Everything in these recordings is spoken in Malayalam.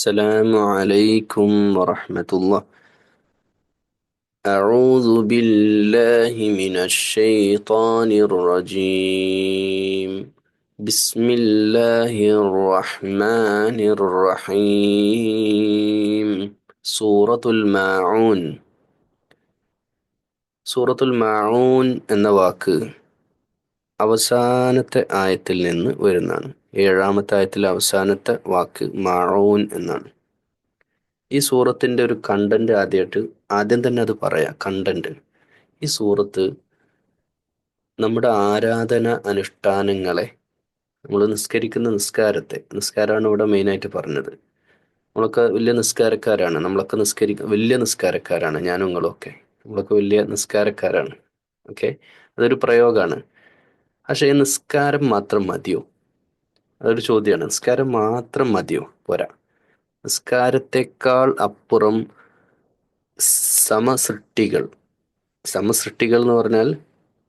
السلام عليكم ورحمة الله أعوذ بالله من الشيطان الرجيم بسم الله الرحمن الرحيم سورة الماعون സൂറത്തുൽ മാഊൻ എന്ന വാക്ക് അവസാനത്തെ ആയത്തിൽ നിന്ന് വരുന്നതാണ് ഏഴാമത്തെ ആയത്തിലെ അവസാനത്തെ വാക്ക് മാഊൻ എന്നാണ്. ഈ സൂറത്തിന്റെ ഒരു കണ്ടന്റ് ആദ്യമായിട്ട് ആദ്യം തന്നെ അത് പറയാം കണ്ടന്റ് ഈ സൂറത്ത് നമ്മുടെ ആരാധന അനുഷ്ഠാനങ്ങളെ നമ്മൾ നിസ്കരിക്കുന്ന നിസ്കാരത്തെ നിസ്കാരമാണ് ഇവിടെ മെയിനായിട്ട് പറഞ്ഞത്. നമ്മളൊക്കെ വലിയ നിസ്കാരക്കാരാണ് നമ്മളൊക്കെ നിസ്കരിക്ക വലിയ നിസ്കാരക്കാരാണ് ഞാനും നിങ്ങളൊക്കെ നമ്മളൊക്കെ വലിയ നിസ്കാരക്കാരാണ് ഓക്കെ അതൊരു പ്രയോഗമാണ് പക്ഷേ നിസ്കാരം മാത്രം മതിയോ? അതൊരു ചോദ്യമാണ് നിസ്കാരം മാത്രം മതിയോ? പോരാ. നിസ്കാരത്തെക്കാൾ അപ്പുറം സമസൃഷ്ടികൾ. സമസൃഷ്ടികൾ എന്ന് പറഞ്ഞാൽ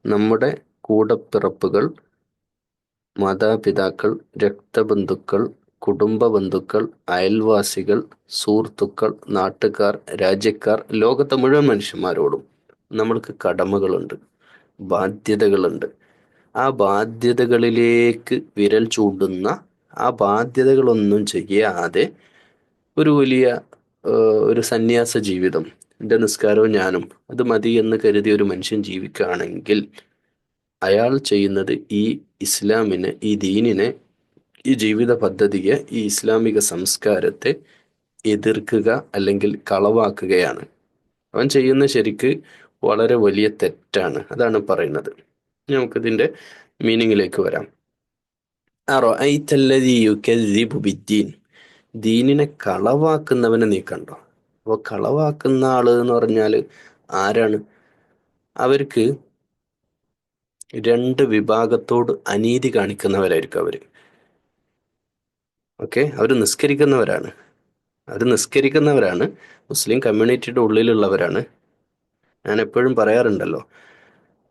നമ്മുടെ കൂടപ്പിറപ്പുകൾ മാതാപിതാക്കൾ രക്തബന്ധുക്കൾ കുടുംബ ബന്ധുക്കൾ അയൽവാസികൾ സുഹൃത്തുക്കൾ നാട്ടുകാർ രാജ്യക്കാർ ലോകത്തെ മുഴുവൻ മനുഷ്യന്മാരോടും നമ്മൾക്ക് കടമകളുണ്ട് ബാധ്യതകളുണ്ട്. ആ ബാധ്യതകളിലേക്ക് വിരൽ ചൂണ്ടുന്ന ആ ബാധ്യതകളൊന്നും ചെയ്യാതെ ഒരു വലിയ ഒരു സന്യാസ ജീവിതം എന്റെ നിസ്കാരവും ഞാനും അത് മതി എന്ന് കരുതി ഒരു മനുഷ്യൻ ജീവിക്കുകയാണെങ്കിൽ അയാൾ ചെയ്യുന്നത് ഈ ഇസ്ലാമിനെ ഈ ദീനിനെ ഈ ജീവിത പദ്ധതിയെ ഈ ഇസ്ലാമിക സംസ്കാരത്തെ എതിർക്കുക അല്ലെങ്കിൽ കളവാക്കുകയാണ്. അവൻ ചെയ്യുന്ന ശരിക്ക് വളരെ വലിയ തെറ്റാണ് അതാണ് പറയുന്നത്. നമുക്കിതിന്റെ മീനിങ്ങിലേക്ക് വരാം. ബിദ്ദീൻ. ദീനിനെ കളവാക്കുന്നവനെ നീ കണ്ടോ? അപ്പോൾ കളവാക്കുന്ന ആൾ എന്ന് പറഞ്ഞാൽ ആരാണ്? അവർക്ക് രണ്ട് വിഭാഗത്തോട് അനീതി കാണിക്കുന്നവരായിരിക്കും അവർ. ഓക്കെ? അവർ നിസ്കരിക്കുന്നവരാണ്. അവർ നിസ്കരിക്കുന്നവരാണ്. മുസ്ലിം കമ്മ്യൂണിറ്റിയുടെ ഉള്ളിലുള്ളവരാണ്. ഞാൻ എപ്പോഴും പറയാറുണ്ടല്ലോ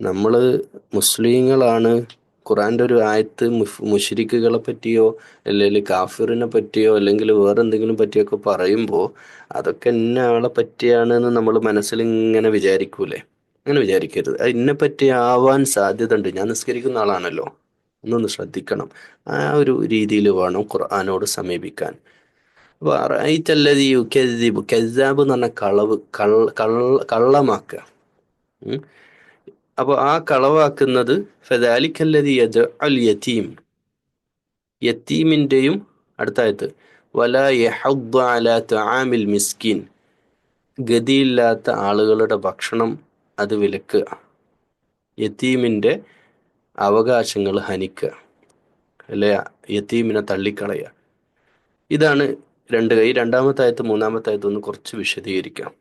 നമ്മൾ മുസ്ലിങ്ങളാണ് ഖുറാന്റെ ഒരു ആയത്ത് മുഷരിക്കുകളെ പറ്റിയോ അല്ലെങ്കിൽ കാഫിറിനെ പറ്റിയോ അല്ലെങ്കിൽ വേറെ എന്തെങ്കിലും പറ്റിയോ പറ്റിയൊക്കെ പറയുമ്പോൾ അതൊക്കെ ഇന്ന ആളെ പറ്റിയാണ് എന്ന് നമ്മൾ മനസ്സിൽ ഇങ്ങനെ വിചാരിക്കൂലേ? അങ്ങനെ വിചാരിക്കരുത്. അത് ഇന്നെ പറ്റി ആവാൻ സാധ്യത ഉണ്ട് ഞാൻ നിസ്കരിക്കുന്ന ആളാണല്ലോ. ഒന്നൊന്ന് ശ്രദ്ധിക്കണം. ആ ഒരു രീതിയിൽ വേണം ഖുർആാനോട് സമീപിക്കാൻ. കെസാബ് എന്ന് പറഞ്ഞ കളവ് കള്ള കള്ളമാക്കുക. അപ്പോൾ ആ കളവാക്കുന്നത് ഫദാലിക്കല്ലതി അൽ യതീം. യത്തീമിന്റെയും അടുത്തായത് വലാ യഹദ്ദു അലാ തആമിൽ മിസ്കിൻ. ഗതിയില്ലാത്ത ആളുകളുടെ ഭക്ഷണം അത് വിലക്കുക. യത്തീമിന്റെ അവകാശങ്ങൾ ഹനിക്കുക. അല്ലെ യത്തീമിനെ തള്ളിക്കളയുക. ഇതാണ് രണ്ട് കൈ. രണ്ടാമത്തെ ആയത്ത് മൂന്നാമത്തെ ആയത്ത് ഒന്ന് കുറച്ച് വിശദീകരിക്കാം.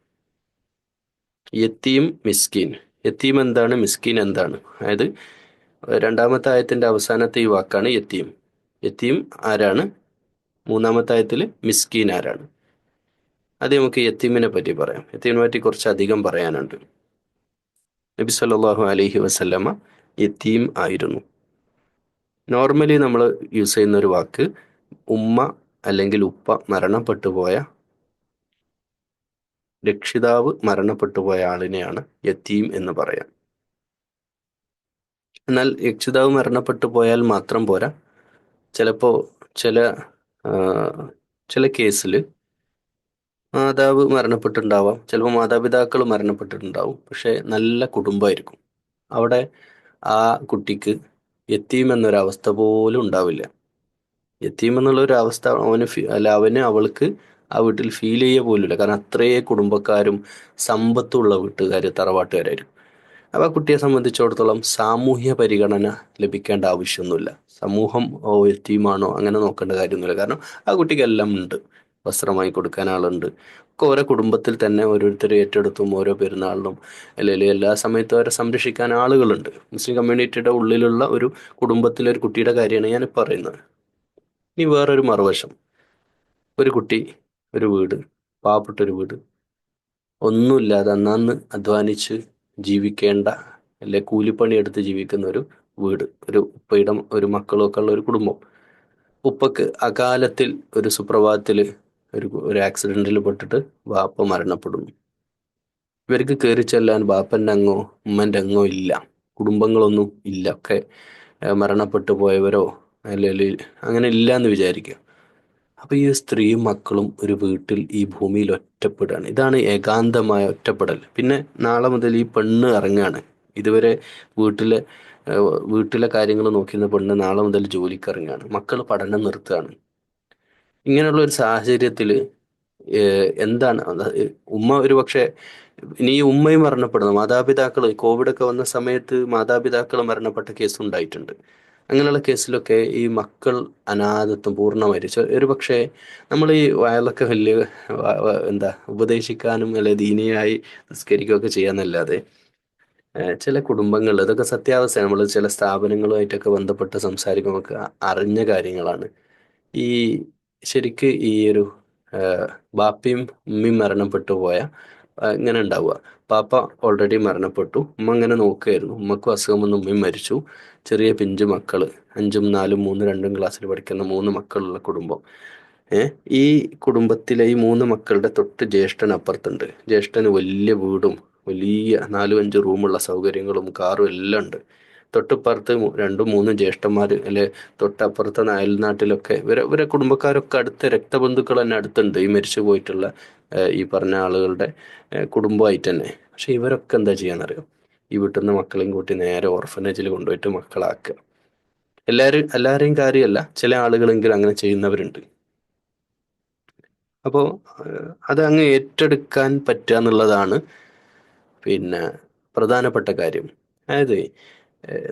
യത്തീം മിസ്കിൻ. യത്തീം എന്താണ്? മിസ്കീൻ എന്താണ്? അതായത് രണ്ടാമത്തെ ആയത്തിന്റെ അവസാനത്തെ ഈ വാക്കാണ് യത്തീം. യത്തീം ആരാണ്? മൂന്നാമത്തെ ആയത്തിൽ മിസ്കീൻ ആരാണ്? അത് നമുക്ക് യത്തീമിനെ പറ്റി പറയാം. യത്തീമിനെ പറ്റി കുറച്ച് അധികം പറയാനുണ്ട്. നബി സല്ലാഹു അലഹി വസ്ല്ലമ്മ യത്തീം ആയിരുന്നു. നോർമലി നമ്മൾ യൂസ് ചെയ്യുന്ന ഒരു വാക്ക് ഉമ്മ അല്ലെങ്കിൽ ഉപ്പ മരണപ്പെട്ടു പോയ രക്ഷിതാവ് മരണപ്പെട്ടു പോയ ആളിനെയാണ് യത്തീം എന്ന് പറയാം. എന്നാൽ രക്ഷിതാവ് മരണപ്പെട്ടു പോയാൽ മാത്രം പോരാ. ചിലപ്പോ ചില ചില കേസിൽ മാതാവ് മരണപ്പെട്ടിട്ടുണ്ടാവാം. ചിലപ്പോൾ മാതാപിതാക്കൾ മരണപ്പെട്ടിട്ടുണ്ടാവും. പക്ഷെ നല്ല കുടുംബമായിരിക്കും അവിടെ ആ കുട്ടിക്ക് യത്തീം എന്നൊരവസ്ഥ പോലും ഉണ്ടാവില്ല. യത്തീം എന്നുള്ള ഒരു അവസ്ഥ അവന് അല്ല അവന് അവൾക്ക് ആ വീട്ടിൽ ഫീൽ ചെയ്യുക പോലുമില്ല. കാരണം അത്രയേ കുടുംബക്കാരും സമ്പത്തുള്ള വീട്ടുകാർ തറവാട്ടുകാരായിരിക്കും. അപ്പോൾ ആ കുട്ടിയെ സംബന്ധിച്ചിടത്തോളം സാമൂഹ്യ പരിഗണന ലഭിക്കേണ്ട ആവശ്യമൊന്നുമില്ല. സമൂഹം ഓ എത്തിയുമാണോ അങ്ങനെ നോക്കേണ്ട കാര്യമൊന്നുമില്ല. കാരണം ആ കുട്ടിക്ക് എല്ലാം ഉണ്ട് വസ്ത്രമായി കൊടുക്കാൻ ആളുണ്ട്. ഒക്കെ ഓരോ കുടുംബത്തിൽ തന്നെ ഓരോരുത്തർ ഏറ്റെടുത്തും ഓരോ പെരുന്നാളിനും അല്ലെങ്കിൽ എല്ലാ സമയത്തും അവരെ സംരക്ഷിക്കാൻ ആളുകളുണ്ട്. മുസ്ലിം കമ്മ്യൂണിറ്റിയുടെ ഉള്ളിലുള്ള ഒരു കുടുംബത്തിലെ ഒരു കുട്ടിയുടെ കാര്യമാണ് ഞാൻ പറയുന്നത്. ഇനി വേറൊരു മറുവശം. ഒരു കുട്ടി ഒരു വീട് പാവപ്പെട്ടൊരു വീട്. ഒന്നുമില്ലാതെ അന്നന്ന് അധ്വാനിച്ച് ജീവിക്കേണ്ട അല്ലെ കൂലിപ്പണി എടുത്ത് ജീവിക്കുന്ന ഒരു വീട് ഒരു ഉപ്പയുടെ ഒരു മക്കളും ഒക്കെ ഉള്ള ഒരു കുടുംബം. ഉപ്പക്ക് അകാലത്തിൽ ഒരു സുപ്രഭാതത്തിൽ ഒരു ഒരു ആക്സിഡന്റിൽ പെട്ടിട്ട് വാപ്പ മരണപ്പെടുന്നു. ഇവർക്ക് കയറി ചെല്ലാൻ ബാപ്പന്റെ അങ്ങോ ഉമ്മന്റെ അങ്ങോ ഇല്ല. കുടുംബങ്ങളൊന്നും ഇല്ല. ഒക്കെ മരണപ്പെട്ടു പോയവരോ അല്ലെങ്കിൽ അങ്ങനെ ഇല്ല എന്ന് വിചാരിക്കുക. അപ്പൊ ഈ സ്ത്രീയും മക്കളും ഒരു വീട്ടിൽ ഈ ഭൂമിയിൽ ഒറ്റപ്പെടുകയാണ്. ഇതാണ് ഏകാന്തമായ ഒറ്റപ്പെടൽ. പിന്നെ നാളെ മുതൽ ഈ പെണ്ണ് ഇറങ്ങുകയാണ്. ഇതുവരെ വീട്ടിലെ വീട്ടിലെ കാര്യങ്ങൾ നോക്കിയിരുന്ന പെണ്ണ് നാളെ മുതൽ ജോലിക്ക് ഇറങ്ങുകയാണ്. മക്കൾ പഠനം നിർത്തുകയാണ്. ഇങ്ങനെയുള്ള ഒരു സാഹചര്യത്തിൽ എന്താണ് ഉമ്മ ഒരു പക്ഷേ ഇനി ഈ ഉമ്മയും മരണപ്പെടുന്നു മാതാപിതാക്കൾ കോവിഡൊക്കെ വന്ന സമയത്ത് മാതാപിതാക്കൾ മരണപ്പെട്ട കേസ് ഉണ്ടായിട്ടുണ്ട്. അങ്ങനെയുള്ള കേസിലൊക്കെ ഈ മക്കൾ അനാഥത്വം പൂർണമായിട്ട് ഒരു പക്ഷേ നമ്മൾ ഈ വയലൊക്കെ വലിയ എന്താ ഉപദേശിക്കാനും അല്ലെ ദീനിയായി നിസ്കരിക്കുകയൊക്കെ ചെയ്യാന്നല്ലാതെ ചില കുടുംബങ്ങൾ ഇതൊക്കെ സത്യാവസ്ഥ നമ്മൾ ചില സ്ഥാപനങ്ങളുമായിട്ടൊക്കെ ബന്ധപ്പെട്ട് സംസാരിക്കുമ്പോൾ അറിഞ്ഞ കാര്യങ്ങളാണ്. ഈ ശരിക്ക് ഈ ഒരു ബാപ്പിയും ഉമ്മയും മരണപ്പെട്ടു പോയ ഇങ്ങനെ ഉണ്ടാവുക. പാപ്പ ഓൾറെഡി മരണപ്പെട്ടു. ഉമ്മ ഇങ്ങനെ നോക്കുകയായിരുന്നു ഉമ്മക്കും അസുഖം വന്ന്. ഉമ്മയും മരിച്ചു. ചെറിയ പിഞ്ചു മക്കൾ. അഞ്ചും നാലും മൂന്നും രണ്ടും ക്ലാസ്സിൽ പഠിക്കുന്ന മൂന്ന് മക്കളുള്ള കുടുംബം. ഈ കുടുംബത്തിലെ ഈ മൂന്ന് മക്കളുടെ തൊട്ട് ജ്യേഷ്ഠൻ അപ്പുറത്തുണ്ട്. ജ്യേഷ്ഠന് വലിയ വീടും വലിയ നാലും അഞ്ച് റൂമുള്ള സൗകര്യങ്ങളും കാറും എല്ലാം ഉണ്ട്. തൊട്ടിപ്പുറത്ത് രണ്ടും മൂന്നും ജ്യേഷ്ഠന്മാർ അല്ലെ തൊട്ടപ്പുറത്തെ അയൽനാട്ടിലൊക്കെ ഇവരെ ഇവരെ കുടുംബക്കാരൊക്കെ അടുത്ത രക്തബന്ധുക്കൾ തന്നെ അടുത്തുണ്ട്. ഈ മരിച്ചു പോയിട്ടുള്ള ഈ പറഞ്ഞ ആളുകളുടെ കുടുംബമായിട്ട് തന്നെ. പക്ഷെ ഇവരൊക്കെ എന്താ ചെയ്യാന്നറിയോ? ഈ വീട്ടിൽ നിന്ന് മക്കളെയും കൂട്ടി നേരെ ഓർഫനേജിൽ കൊണ്ടുപോയിട്ട് മക്കളാക്കുക. എല്ലാവരും എല്ലാവരെയും കാര്യമല്ല. ചില ആളുകളെങ്കിലും അങ്ങനെ ചെയ്യുന്നവരുണ്ട്. അപ്പോൾ അത് അങ്ങ് ഏറ്റെടുക്കാൻ പറ്റുക എന്നുള്ളതാണ് പിന്നെ പ്രധാനപ്പെട്ട കാര്യം. അതായത്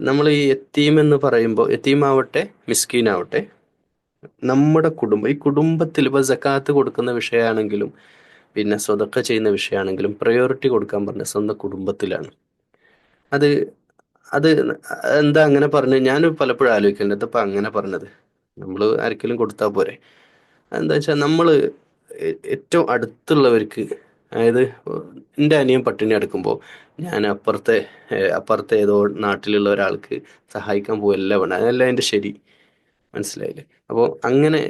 നമ്മൾ ഈ എത്തീം എന്ന് പറയുമ്പോൾ എത്തീം ആവട്ടെ മിസ്കീൻ ആവട്ടെ നമ്മുടെ കുടുംബം ഈ കുടുംബത്തിൽ ഇപ്പോൾ ജക്കാത്ത് കൊടുക്കുന്ന വിഷയമാണെങ്കിലും പിന്നെ സ്വതക്ക ചെയ്യുന്ന വിഷയമാണെങ്കിലും പ്രയോറിറ്റി കൊടുക്കാൻ പറഞ്ഞ സ്വന്തം കുടുംബത്തിലാണ്. അത് അത് എന്താ അങ്ങനെ പറഞ്ഞു ഞാൻ പലപ്പോഴും ആലോചിക്കുന്നുണ്ട് ഇപ്പം അങ്ങനെ പറഞ്ഞത്. നമ്മൾ ആർക്കെങ്കിലും കൊടുത്താൽ പോരെ. എന്താ വെച്ചാൽ നമ്മൾ ഏറ്റവും അടുത്തുള്ളവർക്ക് അതായത് എന്റെ അനിയൻ പട്ടിണി എടുക്കുമ്പോൾ ഞാൻ അപ്പുറത്തെ അപ്പുറത്തെ ഏതോ നാട്ടിലുള്ള ഒരാൾക്ക് സഹായിക്കാൻ പോവല്ല വേണം അതല്ല എന്റെ ശരി. മനസ്സിലായില്ലേ? അപ്പോൾ അങ്ങനെ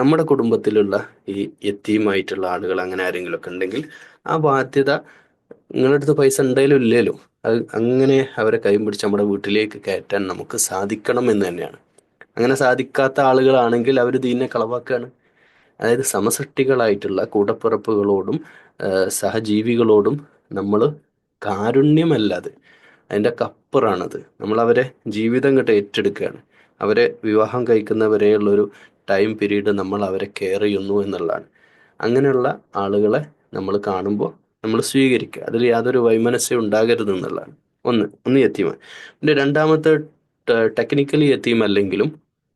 നമ്മുടെ കുടുംബത്തിലുള്ള ഈ എത്തിയുമായിട്ടുള്ള ആളുകൾ അങ്ങനെ ആരെങ്കിലും ഒക്കെ ഉണ്ടെങ്കിൽ ആ ബാധ്യത നിങ്ങളുടെ അടുത്ത് പൈസ ഉണ്ടായാലും ഇല്ലല്ലോ അത് അങ്ങനെ അവരെ കൈ പിടിച്ച് നമ്മുടെ വീട്ടിലേക്ക് കയറ്റാൻ നമുക്ക് സാധിക്കണം എന്ന് തന്നെയാണ്. അങ്ങനെ സാധിക്കാത്ത ആളുകളാണെങ്കിൽ അവർ ദീനെ കളവാക്കുകയാണ്. അതായത് സമസൃഷ്ടികളായിട്ടുള്ള കൂടപ്പിറപ്പുകളോടും സഹജീവികളോടും നമ്മൾ കാരുണ്യമല്ലാതെ അതിന്റെ കപ്പറാണത്. നമ്മൾ അവരെ ജീവിതം കണ്ട് ഏറ്റെടുക്കുകയാണ്. അവരെ വിവാഹം കഴിക്കുന്നവരെയുള്ളൊരു ടൈം പീരീഡ് നമ്മൾ അവരെ കെയർ ചെയ്യുന്നു എന്നുള്ളതാണ്. അങ്ങനെയുള്ള ആളുകളെ നമ്മൾ കാണുമ്പോൾ നമ്മൾ സ്വീകരിക്കുക. അതിൽ യാതൊരു വൈമനസ്യം ഉണ്ടാകരുത് എന്നുള്ളതാണ്. ഒന്ന് ഒന്ന് യത്തീമ പിന്നെ രണ്ടാമത്തെ ടെക്നിക്കലി യത്തീം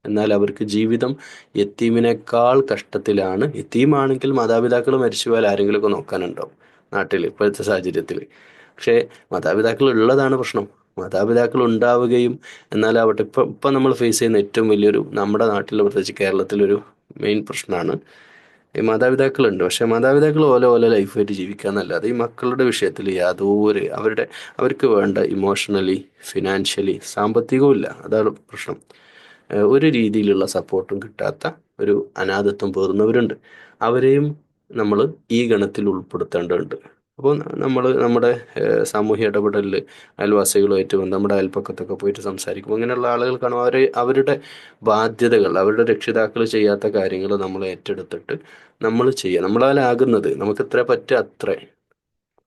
എന്നാൽ അവർക്ക് ജീവിതം യത്തീമിനേക്കാൾ കഷ്ടത്തിലാണ്. യത്തീമാണെങ്കിൽ മാതാപിതാക്കൾ മരിച്ചുപോയാൽ ആരെങ്കിലുമൊക്കെ നോക്കാനുണ്ടോ? നാട്ടിൽ ഇപ്പോഴത്തെ സാഹചര്യത്തിൽ. പക്ഷേ മാതാപിതാക്കൾ ഉള്ളതാണ് പ്രശ്നം. മാതാപിതാക്കൾ ഉണ്ടാവുകയും എന്നാലാവട്ടെ ഇപ്പം ഇപ്പം നമ്മൾ ഫേസ് ചെയ്യുന്ന ഏറ്റവും വലിയൊരു നമ്മുടെ നാട്ടിൽ പ്രത്യേകിച്ച് കേരളത്തിലൊരു മെയിൻ പ്രശ്നമാണ് ഈ മാതാപിതാക്കളുണ്ട്. പക്ഷെ മാതാപിതാക്കൾ ഓല ഓല ലൈഫായിട്ട് ജീവിക്കുക എന്നല്ലാതെ ഈ മക്കളുടെ വിഷയത്തിൽ യാതൊരു അവരുടെ അവർക്ക് വേണ്ട ഇമോഷണലി ഫിനാൻഷ്യലി സാമ്പത്തികവും ഇല്ല അതാണ് പ്രശ്നം. ഒരു രീതിയിലുള്ള സപ്പോർട്ടും കിട്ടാത്ത ഒരു അനാഥത്വം പേറുന്നവരുണ്ട് അവരെയും നമ്മൾ ഈ ഗണത്തിൽ ഉൾപ്പെടുത്തേണ്ടതുണ്ട്. അപ്പോൾ നമ്മൾ നമ്മുടെ സാമൂഹ്യ ഇടപെടലിൽ അയൽവാസികളുമായിട്ട് നമ്മുടെ അയൽപ്പക്കത്തൊക്കെ പോയിട്ട് സംസാരിക്കും അങ്ങനെയുള്ള ആളുകൾ കാണും അവരെ അവരുടെ ബാധ്യതകൾ അവരുടെ രക്ഷിതാക്കൾ ചെയ്യാത്ത കാര്യങ്ങൾ നമ്മൾ ഏറ്റെടുത്തിട്ട് നമ്മൾ ചെയ്യുക നമ്മളാലാകുന്നത് നമുക്ക് എത്ര പറ്റുക അത്ര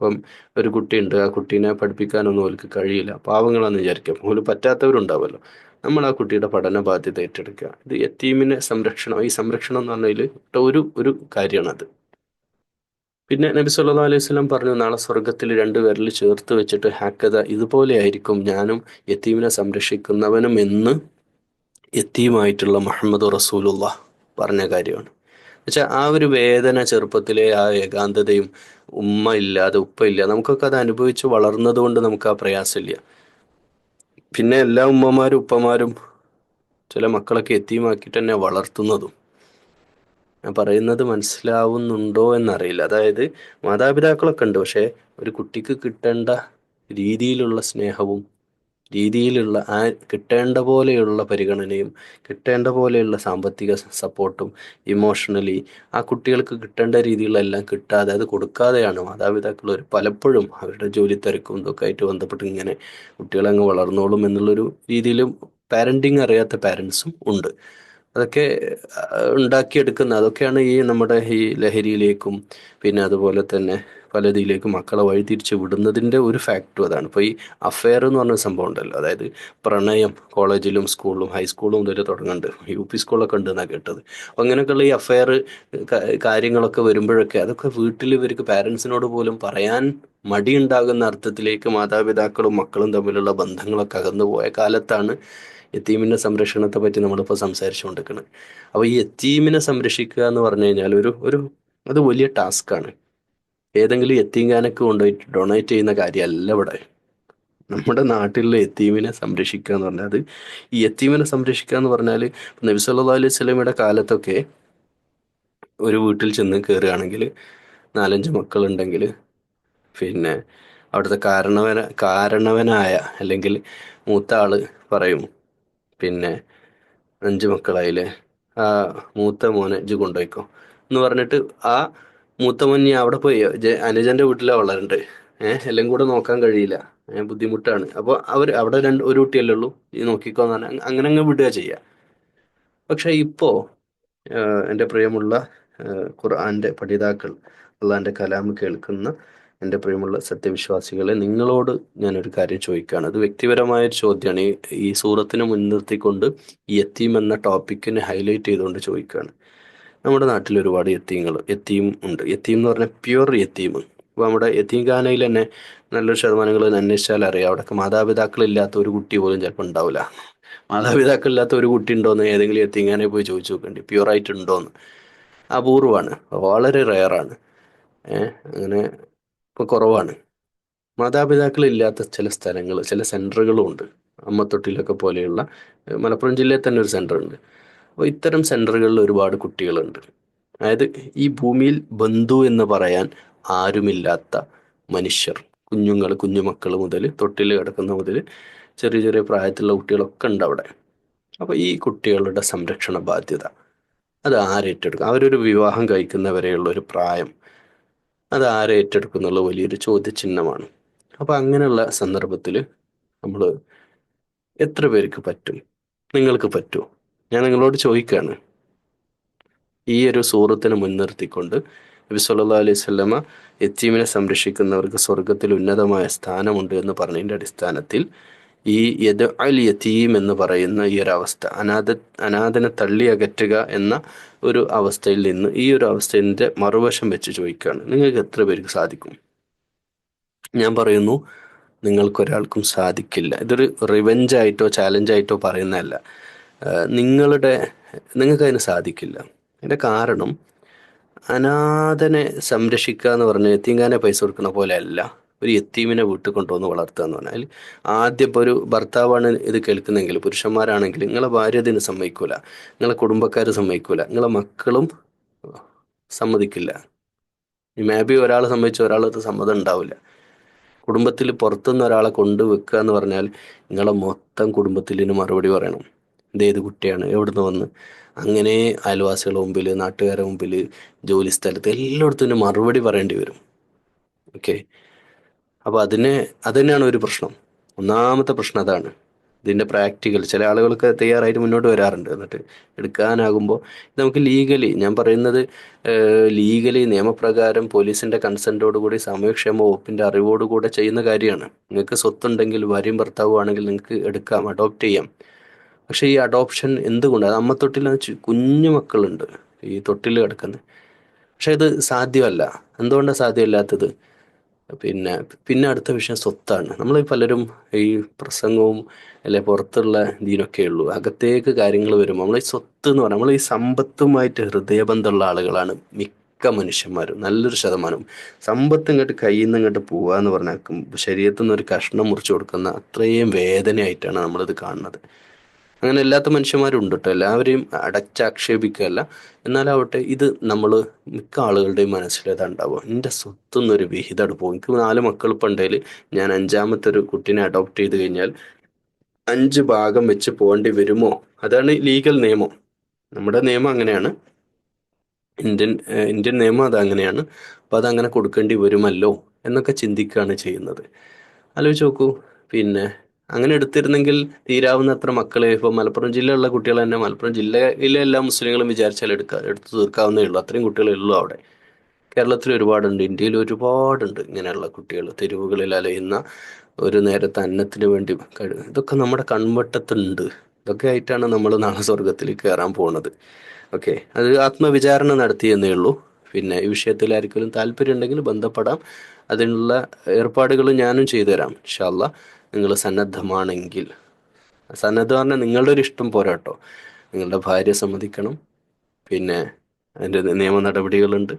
ഇപ്പം ഒരു കുട്ടിയുണ്ട് ആ കുട്ടീനെ പഠിപ്പിക്കാനൊന്നും അവർക്ക് കഴിയില്ല. പാവങ്ങളാന്ന് വിചാരിക്കാം. പോലും പറ്റാത്തവരുണ്ടാവുമല്ലോ നമ്മൾ ആ കുട്ടിയുടെ പഠന ബാധ്യത ഏറ്റെടുക്കുക. ഇത് യത്തീമിനെ സംരക്ഷണം ഈ സംരക്ഷണം എന്ന് പറഞ്ഞതിൽ ഒരു ഒരു കാര്യമാണത്. പിന്നെ നബി സല്ലാ അലൈഹി സ്വലം പറഞ്ഞു നാളെ സ്വർഗത്തിൽ രണ്ട് വിരൽ ചേർത്ത് വെച്ചിട്ട് ഹാക്കത ഇതുപോലെ ആയിരിക്കും. ഞാനും യത്തീമിനെ സംരക്ഷിക്കുന്നവനും എന്ന് യത്തീമായിട്ടുള്ള മുഹമ്മദ് റസൂലുള്ള പറഞ്ഞ കാര്യമാണ്. പക്ഷെ ആ ഒരു വേദന ചെറുപ്പത്തിലെ ആ ഏകാന്തതയും ഉമ്മ ഇല്ലാതെ ഉപ്പ ഇല്ല നമുക്കൊക്കെ അത് അനുഭവിച്ച് വളർന്നത് കൊണ്ട് നമുക്ക് ആ പ്രയാസമില്ല. പിന്നെ എല്ലാ ഉമ്മമാരും ഉപ്പമാരും ചില മക്കളൊക്കെ എത്തിയുമാക്കിയിട്ട് തന്നെ വളർത്തുന്നതും. ഞാൻ പറയുന്നത് മനസ്സിലാവുന്നുണ്ടോ എന്നറിയില്ല. അതായത് മാതാപിതാക്കളൊക്കെ ഉണ്ട്. പക്ഷെ ഒരു കുട്ടിക്ക് കിട്ടേണ്ട രീതിയിലുള്ള സ്നേഹവും രീതിയിലുള്ള ആ കിട്ടേണ്ട പോലെയുള്ള പരിഗണനയും കിട്ടേണ്ട പോലെയുള്ള സാമ്പത്തിക സപ്പോർട്ടും ഇമോഷണലി ആ കുട്ടികൾക്ക് കിട്ടേണ്ട രീതിയിലുള്ള എല്ലാം കിട്ടാതെ അത് കൊടുക്കാതെയാണ് മാതാപിതാക്കൾ ഒരു പലപ്പോഴും അവരുടെ ജോലി തിരക്കും ഇതൊക്കെ ആയിട്ട് ബന്ധപ്പെട്ട് ഇങ്ങനെ കുട്ടികളങ്ങ് വളർന്നോളും എന്നുള്ളൊരു രീതിയിലും പാരന്റിങ് അറിയാത്ത പാരൻസും ഉണ്ട്. അതൊക്കെ ഉണ്ടാക്കിയെടുക്കുന്ന അതൊക്കെയാണ് ഈ നമ്മുടെ ഈ ലഹരിയിലേക്കും പിന്നെ അതുപോലെ തന്നെ പലതിലേക്കും മക്കളെ വഴിതിരിച്ച് വിടുന്നതിന്റെ ഒരു ഫാക്റ്റും അതാണ്. ഇപ്പോൾ ഈ അഫെയർ എന്ന് പറഞ്ഞ സംഭവം ഉണ്ടല്ലോ. അതായത് പ്രണയം കോളേജിലും സ്കൂളിലും ഹൈസ്കൂളും മുതൽ തുടങ്ങുന്നുണ്ട് യു പി സ്കൂളൊക്കെ ഉണ്ട് എന്നാണ് കേട്ടത്. അപ്പോൾ അങ്ങനെയൊക്കെയുള്ള ഈ അഫെയർ കാര്യങ്ങളൊക്കെ വരുമ്പോഴൊക്കെ അതൊക്കെ വീട്ടിൽ ഇവർക്ക് പാരൻസിനോട് പോലും പറയാൻ മടിയുണ്ടാകുന്ന അർത്ഥത്തിലേക്ക് മാതാപിതാക്കളും മക്കളും തമ്മിലുള്ള ബന്ധങ്ങളൊക്കെ അകന്നു പോയ കാലത്താണ് യത്തീമിന്റെ സംരക്ഷണത്തെ പറ്റി നമ്മളിപ്പോൾ സംസാരിച്ചുകൊണ്ടിരിക്കുന്നത് അപ്പോൾ ഈ എത്തീമിനെ സംരക്ഷിക്കുക എന്ന് പറഞ്ഞു കഴിഞ്ഞാൽ ഒരു ഒരു അത് വലിയ ടാസ്ക്കാണ് ഏതെങ്കിലും എത്തീങ്കാനക്ക് കൊണ്ടുപോയിട്ട് ഡൊണേറ്റ് ചെയ്യുന്ന കാര്യമല്ല ഇവിടെ. നമ്മുടെ നാട്ടിലെ എത്തീമിനെ സംരക്ഷിക്കുക എന്ന് പറഞ്ഞാൽ അത് ഈ എത്തീമിനെ സംരക്ഷിക്കുക എന്ന് പറഞ്ഞാൽ നബി സല്ലല്ലാഹു അലൈഹി സ്വലമിയുടെ കാലത്തൊക്കെ ഒരു വീട്ടിൽ ചെന്ന് കയറുകയാണെങ്കിൽ നാലഞ്ച് മക്കളുണ്ടെങ്കിൽ പിന്നെ അവിടുത്തെ കാരണവന കാരണവനായ അല്ലെങ്കിൽ മൂത്ത ആൾ പറയും പിന്നെ അഞ്ച് മക്കളായില്ലേ? ആ മൂത്ത മോനെ ജു കൊണ്ടുപോയിക്കോ. എന്ന് പറഞ്ഞിട്ട് ആ മൂത്ത മോൻ ഞാൻ അവിടെ പോയി. അനുജന്റെ വീട്ടിലാണ് വളരണ്ട്. ഏഹ് എല്ലാം കൂടെ നോക്കാൻ കഴിയില്ല. ബുദ്ധിമുട്ടാണ്. അപ്പോൾ അവർ അവിടെ രണ്ട് ഒരു കുട്ടിയല്ലേ ഉള്ളൂ. ഈ നോക്കിക്കോ എന്ന് പറഞ്ഞാൽ അങ്ങനെ അങ്ങ് വിടുക ചെയ്യുക പക്ഷെ ഇപ്പോ എന്റെ പ്രിയമുള്ള ഖുർആന്റെ പഠിതാക്കൾ അള്ളാന്റെ കലാം കേൾക്കുന്ന എന്റെ പ്രിയമുള്ള സത്യവിശ്വാസികളെ നിങ്ങളോട് ഞാനൊരു കാര്യം ചോദിക്കുകയാണ് അത് വ്യക്തിപരമായ ഒരു ചോദ്യമാണ് ഈ സൂറത്തിനെ മുൻനിർത്തിക്കൊണ്ട് ഈ യത്തീം എന്ന ടോപ്പിക്കിനെ ഹൈലൈറ്റ് ചെയ്തുകൊണ്ട് ചോദിക്കുകയാണ് നമ്മുടെ നാട്ടിൽ ഒരുപാട് യത്തീങ്ങൾ യത്തീം ഉണ്ട്. യത്തീം എന്ന് പറഞ്ഞാൽ പ്യുവർ യത്തീം. ഇപ്പോൾ നമ്മുടെ യത്തീം ഖാനയിൽ തന്നെ നല്ലൊരു ശതമാനങ്ങൾ അന്വേഷിച്ചാൽ അറിയാം. അവിടെയൊക്കെ മാതാപിതാക്കളില്ലാത്ത ഒരു കുട്ടി പോലും ചിലപ്പോൾ ഉണ്ടാവില്ല. മാതാപിതാക്കളില്ലാത്ത ഒരു കുട്ടി ഉണ്ടോയെന്ന് ഏതെങ്കിലും യത്തീങ്കാനെ പോയി ചോദിച്ചു നോക്കേണ്ടി. പ്യുവറായിട്ട് ഉണ്ടോയെന്ന് അപൂർവമാണ്. വളരെ റെയറാണ്. ഏഹ് അങ്ങനെ ഇപ്പോൾ കുറവാണ്. മാതാപിതാക്കളില്ലാത്ത ചില സ്ഥലങ്ങൾ ചില സെന്ററുകളും ഉണ്ട്. അമ്മത്തൊട്ടിലൊക്കെ പോലെയുള്ള മലപ്പുറം ജില്ലയിൽ തന്നെ ഒരു സെന്റർ ഉണ്ട് അപ്പോൾ ഇത്തരം സെന്ററുകളിൽ ഒരുപാട് കുട്ടികളുണ്ട്. അതായത് ഈ ഭൂമിയിൽ ബന്ധു എന്ന് പറയാൻ ആരുമില്ലാത്ത മനുഷ്യർ കുഞ്ഞുങ്ങൾ കുഞ്ഞുമക്കൾ മുതൽ തൊട്ടിൽ കിടക്കുന്ന മുതൽ ചെറിയ ചെറിയ പ്രായത്തിലുള്ള കുട്ടികളൊക്കെ ഉണ്ട് അവിടെ. അപ്പോൾ ഈ കുട്ടികളുടെ സംരക്ഷണ ബാധ്യത അത് ആരേറ്റെടുക്കും അവരൊരു വിവാഹം കഴിക്കുന്നവരെയുള്ള ഒരു പ്രായം അത് ആരേറ്റെടുക്കും എന്നുള്ള വലിയൊരു ചോദ്യചിഹ്നമാണ്. അപ്പോൾ അങ്ങനെയുള്ള സന്ദർഭത്തിൽ നമ്മൾ എത്ര പേർക്ക് പറ്റും? നിങ്ങൾക്ക് പറ്റുമോ ഞാൻ നിങ്ങളോട് ചോദിക്കുകയാണ് ഈ ഒരു സൂറത്തിനെ മുൻനിർത്തിക്കൊണ്ട് നബി സല്ലല്ലാഹു അലൈഹി വസല്ലമ യത്തീമിനെ സംരക്ഷിക്കുന്നവർക്ക് സ്വർഗത്തിൽ ഉന്നതമായ സ്ഥാനമുണ്ട് എന്ന് പറഞ്ഞതിന്റെ അടിസ്ഥാനത്തിൽ ഈ യദ് അൽ യതീം എന്ന് പറയുന്ന ഈ ഒരു അവസ്ഥ അനാഥ അനാഥനെ തള്ളി അകറ്റുക എന്ന ഒരു അവസ്ഥയിൽ നിന്ന് ഈ ഒരു അവസ്ഥേന്റെ മറുവശം വെച്ച് ചോദിക്കുകയാണ്. നിങ്ങൾക്ക് എത്ര പേർക്ക് സാധിക്കും? ഞാൻ പറയുന്നു നിങ്ങൾക്കൊരാൾക്കും സാധിക്കില്ല. ഇതൊരു റിവെഞ്ച് ആയിട്ടോ ആയിട്ടോ പറയുന്നതല്ല. നിങ്ങളുടെ നിങ്ങൾക്ക് അതിന് സാധിക്കില്ല. അതിന്റെ കാരണം അനാഥനെ സംരക്ഷിക്കുക എന്ന് പറഞ്ഞാൽ എത്തിങ്കാനെ പൈസ കൊടുക്കുന്ന പോലെ അല്ല. ഒരു എത്തീമിനെ വീട്ടിൽ കൊണ്ടുവന്ന് വളർത്തുക എന്ന് പറഞ്ഞാൽ ആദ്യം ഇപ്പോൾ ഒരു ഭർത്താവാണ് ഇത് കേൾക്കുന്നെങ്കിൽ പുരുഷന്മാരാണെങ്കിൽ നിങ്ങളെ ഭാര്യ ഇതിന് സമ്മതിക്കൂല നിങ്ങളെ കുടുംബക്കാർ സമ്മതിക്കൂല നിങ്ങളെ മക്കളും സമ്മതിക്കില്ല. ഈ മേബി ഒരാളെ സംബന്ധിച്ച് ഒരാളത് സമ്മതം ഉണ്ടാവില്ല. കുടുംബത്തിൽ പുറത്തുനിന്ന് ഒരാളെ കൊണ്ടുവെക്കുക എന്ന് പറഞ്ഞാൽ നിങ്ങളെ മൊത്തം കുടുംബത്തിലിന് മറുപടി പറയണം. ഇതേത് കുട്ടിയാണ് എവിടുന്ന് വന്ന്? അങ്ങനെ അയൽവാസികളുടെ മുമ്പിൽ നാട്ടുകാരുടെ മുമ്പിൽ ജോലി സ്ഥലത്ത് എല്ലായിടത്തും മറുപടി പറയേണ്ടി വരും. ഓക്കെ അപ്പോൾ അതിനെ അത് തന്നെയാണ് ഒരു പ്രശ്നം. ഒന്നാമത്തെ പ്രശ്നം അതാണ്. ഇതിന്റെ പ്രാക്ടിക്കൽ. ചില ആളുകൾക്ക് തയ്യാറായിട്ട് മുന്നോട്ട് വരാറുണ്ട്. എന്നിട്ട് എടുക്കാനാകുമ്പോൾ നമുക്ക് ലീഗലി ഞാൻ പറയുന്നത് ലീഗലി നിയമപ്രകാരം പോലീസിന്റെ കൺസെന്റോടുകൂടി സാമൂഹ്യക്ഷേമ വകുപ്പിന്റെ അറിവോടുകൂടെ ചെയ്യുന്ന കാര്യമാണ്. നിങ്ങൾക്ക് സ്വത്തുണ്ടെങ്കിൽ ഭാര്യയും ഭർത്താവും ആണെങ്കിൽ നിങ്ങൾക്ക് എടുക്കാം അഡോപ്റ്റ് ചെയ്യാം. പക്ഷേ ഈ അഡോപ്ഷൻ എന്തുകൊണ്ട്? അത് അമ്മത്തൊട്ടിൽ കുഞ്ഞു മക്കളുണ്ട് ഈ തൊട്ടിൽ കിടക്കുന്നത്. പക്ഷെ ഇത് സാധ്യമല്ല. എന്തുകൊണ്ടാണ് സാധ്യമല്ലാത്തത്? പിന്നെ പിന്നെ അടുത്ത വിഷയം സ്വത്താണ്. നമ്മൾ പലരും ഈ പ്രസംഗവും അല്ലെ പുറത്തുള്ള ഇതിനൊക്കെ ഉള്ളൂ. അകത്തേക്ക് കാര്യങ്ങൾ വരുമ്പോൾ നമ്മൾ ഈ സ്വത്ത് എന്ന് പറഞ്ഞാൽ നമ്മൾ ഈ സമ്പത്തുമായിട്ട് ഹൃദയബന്ധമുള്ള ആളുകളാണ് മിക്ക മനുഷ്യന്മാരും. നല്ലൊരു ശതമാനം. സമ്പത്ത് ഇങ്ങോട്ട് കയ്യിൽ നിന്ന് ഇങ്ങോട്ട് പോവുക എന്ന് പറഞ്ഞാൽ ശരീരത്തിൽ നിന്ന് ഒരു കഷ്ണം മുറിച്ചു കൊടുക്കുന്ന അത്രയും വേദനയായിട്ടാണ് നമ്മളിത് കാണുന്നത്. അങ്ങനെ അല്ലാത്ത മനുഷ്യന്മാരുണ്ട് കേട്ടോ എല്ലാവരെയും അടച്ചാക്ഷേപിക്കുകയല്ല. എന്നാലാവട്ടെ ഇത് നമ്മൾ മിക്ക ആളുകളുടെയും മനസ്സിലേതാ ഉണ്ടാവുക എന്റെ സ്വത്ത് നിന്നൊരു വിഹിതം പോകും എനിക്ക് നാല് മക്കൾ പണ്ടേൽ ഞാൻ അഞ്ചാമത്തെ ഒരു കുട്ടീനെ അഡോപ്റ്റ് ചെയ്ത് കഴിഞ്ഞാൽ അഞ്ച് ഭാഗം വെച്ച് പോകേണ്ടി വരുമോ? അതാണ് ലീഗൽ നിയമം. നമ്മുടെ നിയമം അങ്ങനെയാണ്. ഇന്ത്യൻ ഇന്ത്യൻ നിയമം അതങ്ങനെയാണ്. അപ്പം അതങ്ങനെ കൊടുക്കേണ്ടി വരുമല്ലോ എന്നൊക്കെ ചിന്തിക്കുകയാണ് ചെയ്യുന്നത്. ആലോചിച്ച് നോക്കൂ. പിന്നെ അങ്ങനെ എടുത്തിരുന്നെങ്കിൽ തീരാവുന്ന അത്ര മക്കളെ. ഇപ്പോൾ മലപ്പുറം ജില്ലയിലുള്ള കുട്ടികൾ തന്നെ മലപ്പുറം ജില്ലയിലെ എല്ലാ മുസ്ലിങ്ങളും വിചാരിച്ചാൽ എടുക്കുക എടുത്തു തീർക്കാവുന്നേ ഉള്ളൂ. അത്രയും കുട്ടികളേ ഉള്ളൂ അവിടെ. കേരളത്തിൽ ഒരുപാടുണ്ട് ഇന്ത്യയിൽ ഒരുപാടുണ്ട് ഇങ്ങനെയുള്ള കുട്ടികൾ. തെരുവുകളിൽ അലയുന്ന ഒരു നേരത്തെ അന്നത്തിന് വേണ്ടി ഇതൊക്കെ നമ്മുടെ കൺവട്ടത്തുണ്ട്. ഇതൊക്കെ ആയിട്ടാണ് നമ്മൾ നാളെ സ്വർഗത്തിലേക്ക് കയറാൻ പോകുന്നത് ഓക്കെ അത് ആത്മവിചാരണ നടത്തിയെന്നേ ഉള്ളൂ. പിന്നെ ഈ വിഷയത്തിൽ ആർക്കെങ്കിലും താല്പര്യം ഉണ്ടെങ്കിൽ ബന്ധപ്പെടാം. അതിനുള്ള ഏർപ്പാടുകൾ ഞാനും ചെയ്തു തരാം ഇൻഷാല്ല നിങ്ങൾ സന്നദ്ധമാണെങ്കിൽ. സന്നദ്ധം പറഞ്ഞാൽ നിങ്ങളുടെ ഒരു ഇഷ്ടം പോരാട്ടോ നിങ്ങളുടെ ഭാര്യ സമ്മതിക്കണം. പിന്നെ അതിന്റെ നിയമ നടപടികളുണ്ട്.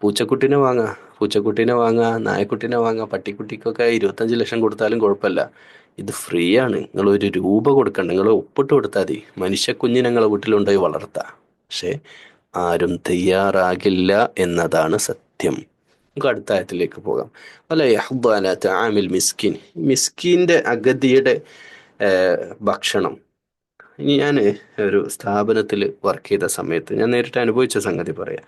പൂച്ചക്കുട്ടീനെ വാങ്ങാം പൂച്ചക്കുട്ടീനെ വാങ്ങാം നായക്കുട്ടീനെ വാങ്ങാം പട്ടിക്കുട്ടിക്കൊക്കെ ഇരുപത്തഞ്ച് ലക്ഷം കൊടുത്താലും കുഴപ്പമില്ല. ഇത് ഫ്രീ ആണ് നിങ്ങൾ ഒരു രൂപ കൊടുക്കണ്ട. നിങ്ങൾ ഒപ്പിട്ട് കൊടുത്താൽ മതി. മനുഷ്യ കുഞ്ഞിനെ നിങ്ങളെ വീട്ടിലുണ്ടായി വളർത്താം. പക്ഷേ ആരും തയ്യാറാകില്ല എന്നതാണ് സത്യം. നമുക്ക് അടുത്ത ആയത്തിലേക്ക് പോകാം. അല്ല യഹ്ബാല ആമിൽ മിസ്കിൻ. മിസ്കിന്റെ അഗതിയുടെ ഭക്ഷണം. ഇനി ഞാൻ ഒരു സ്ഥാപനത്തിൽ വർക്ക് ചെയ്ത സമയത്ത് ഞാൻ നേരിട്ട് അനുഭവിച്ച സംഗതി പറയാം.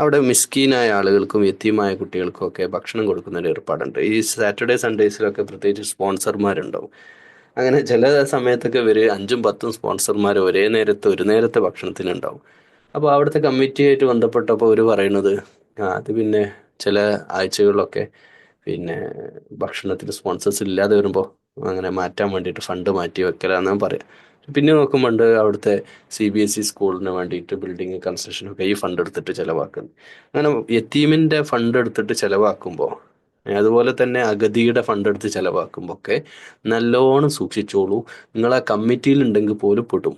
അവിടെ മിസ്കീനായ ആളുകൾക്കും യത്തീമായ കുട്ടികൾക്കും ഒക്കെ ഭക്ഷണം കൊടുക്കുന്ന ഒരു ഏർപ്പാടുണ്ട്. ഈ സാറ്റർഡേ സൺഡേസിലൊക്കെ പ്രത്യേകിച്ച് സ്പോൺസർമാരുണ്ടാവും. അങ്ങനെ ചില സമയത്തൊക്കെ ഇവർ അഞ്ചും പത്തും സ്പോൺസർമാർ ഒരേ നേരത്തെ ഒരു നേരത്തെ ഭക്ഷണത്തിനുണ്ടാവും. അപ്പോൾ അവിടുത്തെ കമ്മിറ്റിയായിട്ട് ബന്ധപ്പെട്ടപ്പോൾ അവർ പറയുന്നത് അത് പിന്നെ ചില ആഴ്ചകളിലൊക്കെ പിന്നെ ഭക്ഷണത്തിന് സ്പോൺസേഴ്സ് ഇല്ലാതെ വരുമ്പോൾ അങ്ങനെ മാറ്റാൻ വേണ്ടിയിട്ട് ഫണ്ട് മാറ്റി വെക്കലാന്ന് പറയാം. പിന്നെ നോക്കുമ്പോണ്ട് അവിടുത്തെ സി ബി എസ് ഇ സ്കൂളിന് വേണ്ടിയിട്ട് ബിൽഡിങ് കൺസ്ട്രക്ഷനൊക്കെ ഈ ഫണ്ട് എടുത്തിട്ട് ചിലവാക്കുന്നു. അങ്ങനെ യത്തീമിന്റെ ഫണ്ട് എടുത്തിട്ട് ചിലവാക്കുമ്പോൾ അതുപോലെ തന്നെ അഗതിയുടെ ഫണ്ട് എടുത്ത് ചിലവാക്കുമ്പോൾ ഒക്കെ നല്ലോണം സൂക്ഷിച്ചോളൂ. നിങ്ങൾ ആ കമ്മിറ്റിയിൽ ഉണ്ടെങ്കിൽ പോലും പെടും.